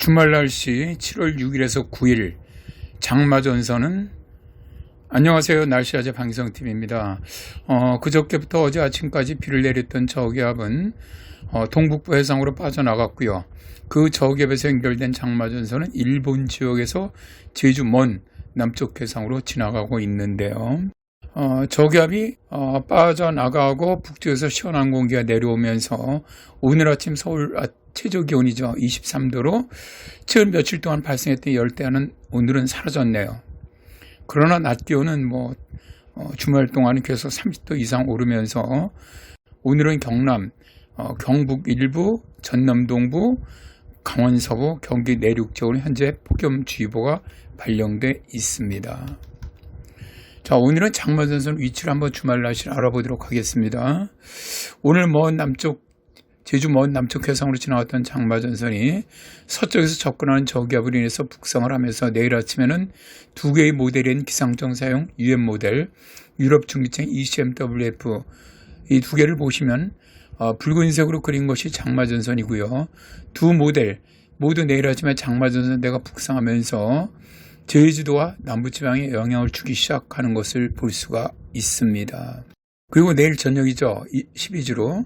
주말 날씨 7월 6일에서 9일 장마 전선은 안녕하세요. 날씨아재 방송팀입니다. 어, 그저께부터 어제 아침까지 비를 내렸던 저기압은 어, 동북부 해상으로 빠져나갔고요. 그 저기압에서 연결된 장마 전선은 일본 지역에서 제주 먼 남쪽 해상으로 지나가고 있는데요. 어, 저기압이 어, 빠져나가고 북쪽에서 시원한 공기가 내려오면서 오늘 아침 서울 아, 최저 기온이죠. 23도로 최근 며칠 동안 발생했던 열대야는 오늘은 사라졌네요. 그러나 낮 기온은 뭐 어, 주말 동안은 계속 30도 이상 오르면서 오늘은 경남, 어, 경북 일부, 전남 동부, 강원 서부, 경기 내륙 지역으로 현재 폭염주의보가 발령돼 있습니다. 자, 오늘은 장마전선 위치를 한번 주말 날씨를 알아보도록 하겠습니다. 오늘 먼 남쪽 제주 먼 남쪽 해상으로 지나왔던 장마전선이 서쪽에서 접근하는 저기압으로 인해서 북상을 하면서 내일 아침에는 두 개의 모델인 기상청 사용 UM 모델, 유럽 중기층 ECMWF 이 두 개를 보시면 어, 붉은색으로 그린 것이 장마전선이고요. 두 모델 모두 내일 아침에 장마전선대가 북상하면서 제주도와 남부지방에 영향을 주기 시작하는 것을 볼 수가 있습니다. 그리고 내일 저녁이죠. 12주로.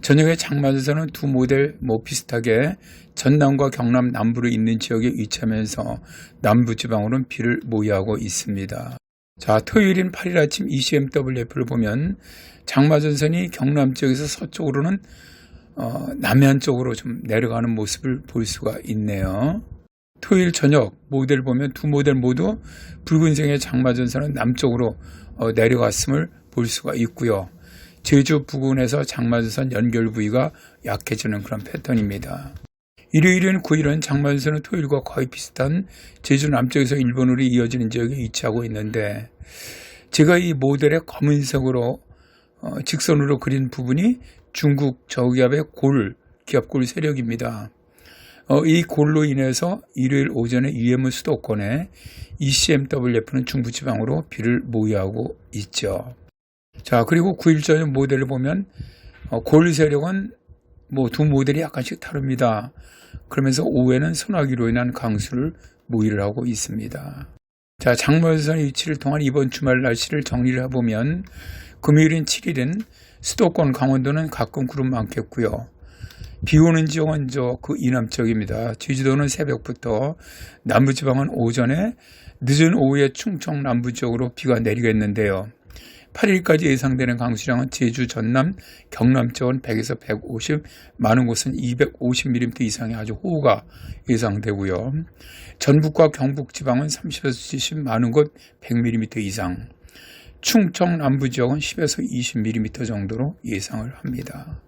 저녁에 장마전선은 두 모델 뭐 비슷하게 전남과 경남 남부로 있는 지역에 위치하면서 남부지방으로는 비를 모의하고 있습니다. 자, 토요일인 8일 아침 ECMWF를 보면 장마전선이 경남 지역에서 서쪽으로는 어, 남해안 쪽으로 좀 내려가는 모습을 볼 수가 있네요. 토요일 저녁 모델 보면 두 모델 모두 붉은색의 장마전선은 남쪽으로 어, 내려갔음을 볼 수가 있고요. 제주 부근에서 장마전선 연결 부위가 약해지는 그런 패턴입니다. 일요일인 9일은 장마전선은 토요일과 거의 비슷한 제주 남쪽에서 일본으로 이어지는 지역에 위치하고 있는데 제가 이 모델의 검은색으로 어, 직선으로 그린 부분이 중국 저기압의 골, 기압골 세력입니다. 어, 이 골로 인해서 일요일 오전에 UM 수도권에 ECMWF는 중부지방으로 비를 모의하고 있죠. 자, 그리고 9일 전에 모델을 보면 어, 골 세력은 뭐 두 모델이 약간씩 다릅니다. 그러면서 오후에는 소나기로 인한 강수를 모의를 하고 있습니다. 자, 장마전선의 위치를 통한 이번 주말 날씨를 정리를 해보면 금요일인 7일은 수도권 강원도는 가끔 구름 많겠고요. 비 오는 지역은 저 그 이남 쪽입니다. 제주도는 새벽부터 남부지방은 오전에 늦은 오후에 충청 남부 지역으로 비가 내리겠는데요. 8일까지 예상되는 강수량은 제주, 전남, 경남 쪽은 100에서 150, 많은 곳은 250mm 이상의 아주 호우가 예상되고요. 전북과 경북 지방은 30에서 70, 많은 곳 100mm 이상, 충청 남부 지역은 10에서 20mm 정도로 예상을 합니다.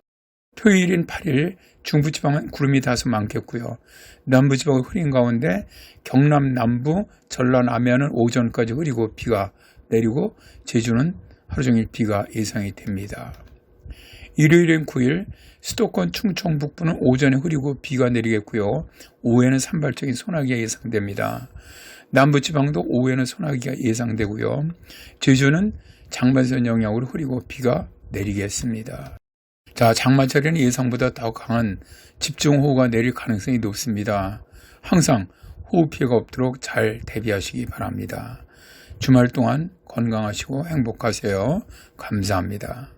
토요일인 8일 중부지방은 구름이 다소 많겠고요. 남부지방은 흐린 가운데 경남 남부, 전라 남해안은 오전까지 흐리고 비가 내리고 제주는 하루 종일 비가 예상이 됩니다. 일요일인 9일 수도권 충청 북부는 오전에 흐리고 비가 내리겠고요. 오후에는 산발적인 소나기가 예상됩니다. 남부지방도 오후에는 소나기가 예상되고요. 제주는 장마선 영향으로 흐리고 비가 내리겠습니다. 자, 장마철에는 예상보다 더 강한 집중호우가 내릴 가능성이 높습니다. 항상 호우 피해가 없도록 잘 대비하시기 바랍니다. 주말 동안 건강하시고 행복하세요. 감사합니다.